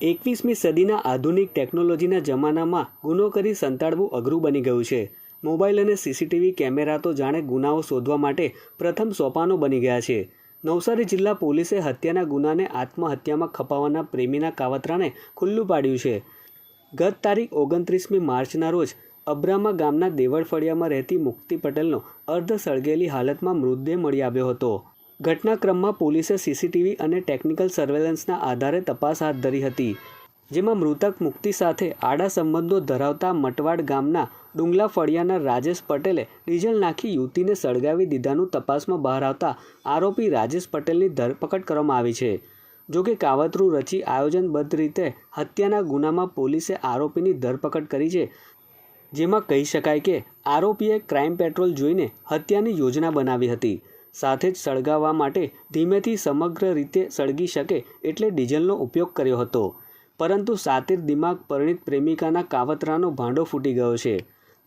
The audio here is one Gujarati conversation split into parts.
એકવીસમી સદીના આધુનિક ટેકનોલોજીના જમાનામાં ગુનો કરી સંતાડવું અઘરું બની ગયું છે. મોબાઈલ અને સીસીટીવી કેમેરા તો જાણે ગુનાઓ શોધવા માટે પ્રથમ સોપાનો બની ગયા છે. નવસારી જિલ્લા પોલીસે હત્યાના ગુનાને આત્મહત્યામાં ખપાવવાના પ્રેમીના કાવતરાને ખુલ્લું પાડ્યું છે. ગત તારીખ ઓગણત્રીસમી માર્ચના રોજ અબ્રામા ગામના દેવળફળિયામાં રહેતી મુક્તિ પટેલનો અર્ધ સળગેલી હાલતમાં મૃતદેહ મળી આવ્યો હતો. ઘટનાક્રમમાં પોલીસે સીસીટીવી અને ટેકનિકલ સર્વેલન્સના આધારે તપાસ હાથ ધરી હતી, જેમાં મૃતક મુક્તિ સાથે આડા સંબંધો ધરાવતા મટવાડ ગામના ડુંગલા ફળિયાના રાજેશ પટેલે ડીઝલ નાખી યુવતીને સળગાવી દીધાનું તપાસમાં બહાર આવતા આરોપી રાજેશ પટેલની ધરપકડ કરવામાં આવી છે. જોકે કાવતરું રચી આયોજનબદ્ધ રીતે હત્યાના ગુનામાં પોલીસે આરોપીની ધરપકડ કરી છે, જેમાં કહી શકાય કે આરોપીએ ક્રાઇમ પેટ્રોલ જોઈને હત્યાની યોજના બનાવી હતી. સાથે જ સળગાવવા માટે ધીમેથી સમગ્ર રીતે સળગી શકે એટલે ડીઝલનો ઉપયોગ કર્યો હતો. પરંતુ સાતિર દિમાગ પરિણિત પ્રેમિકાના કાવતરાનો ભાંડો ફૂટી ગયો છે.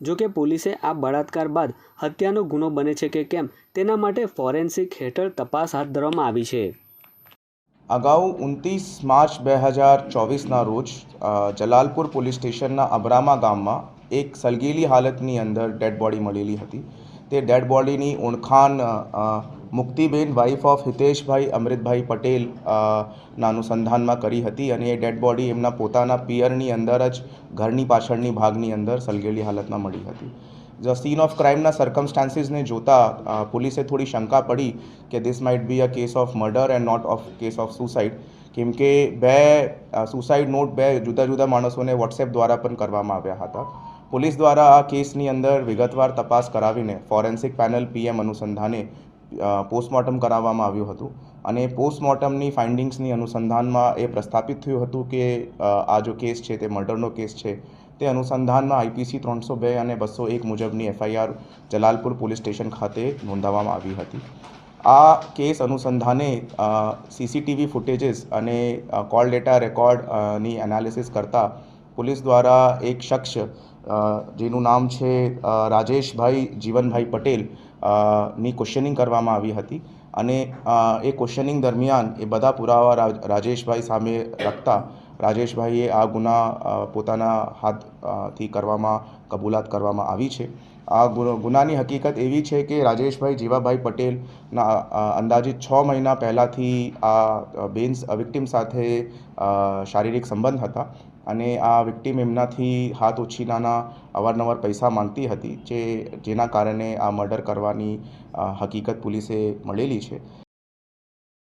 જોકે પોલીસે આ બળાત્કાર બાદ હત્યાનો ગુનો બને છે કે કેમ તેના માટે ફોરેન્સિક હેઠળ તપાસ હાથ ધરવામાં આવી છે. અગાઉ ઉનત્રીસ માર્ચ બે હજાર ચોવીસના રોજ જલાલપુર પોલીસ સ્ટેશનના અબ્રામા ગામમાં એક સલગેલી હાલતની અંદર ડેડ બોડી મળેલી હતી. તે ડેડ બોડીની ઓળખાણ મુક્તિબેન વાઇફ ઓફ હિતેશભાઈ, અમૃતભાઈ પટેલ ના અનુસંધાનમાં કરી હતી અને એ ડેડ બોડી એમના પોતાના પિયરની અંદર જ ઘરની પાછળની ભાગની અંદર સલગેલી હાલતમાં મળી હતી. જ સીન ઓફ ક્રાઇમના સર્કમસ્ટાન્સીસને જોતા પોલીસે થોડી શંકા પડી કે this might be a case of murder and not of case of suicide કેમ કે બે સુસાઇડ નોટ બે જુદા જુદા માણસોને વોટ્સએપ દ્વારા પણ કરવામાં આવ્યા હતા. પોલીસ દ્વારા આ કેસની અંદર વિગતવાર તપાસ કરાવીને ફોરેન્સિક પેનલ પીએમ અનુસંધાને પોસ્ટમોર્ટમ કરાવવામાં આવ્યું હતું. અને પોસ્ટમોર્ટમની ફાઇન્ડિંગ્સની અનુસંધાનમાં એ પ્રસ્થાપિત થયું હતું કે આ જો કેસ છે, તે મર્ડરનો કેસ છે, તે અનુસંધાનમાં આઈપીસી ત્રણસો બે અને બસો એક મુજબની એફઆઈઆર જલાલપુર પોલીસ સ્ટેશન ખાતે નોંધાવવામાં આવી હતી. આ કેસ અનુસંધાને સીસીટીવી ફૂટેજીસ અને કોલ ડેટા રેકોર્ડની એનાલિસિસ કરતાં પોલીસ દ્વારા એક શખ્સ જેનું નામ છે રાજેશભાઈ જીવનભાઈ પટેલની ક્વેશ્ચનિંગ કરવામાં આવી હતી. અને એ ક્વેશ્ચનિંગ દરમિયાન એ બધા પુરાવા રાજેશભાઈ સામે રાખતા રાજેશભાઈએ આ ગુના પોતાના હાથથી કરવામાં કબૂલાત કરવામાં આવી છે. આ ગુનો ગુનાની હકીકત એવી છે કે રાજેશભાઈ જીવાભાઈ પટેલના અંદાજિત છ મહિના પહેલાંથી આ બેન્સ વિક્ટિમ સાથે શારીરિક સંબંધ હતા અને આ વિક્ટિમ એમનાથી હાથ ઉછીનાના અવારનવાર પૈસા માંગતી હતી, જે, જેના કારણે આ મર્ડર કરવાની હકીકત પોલીસે મળેલી છે.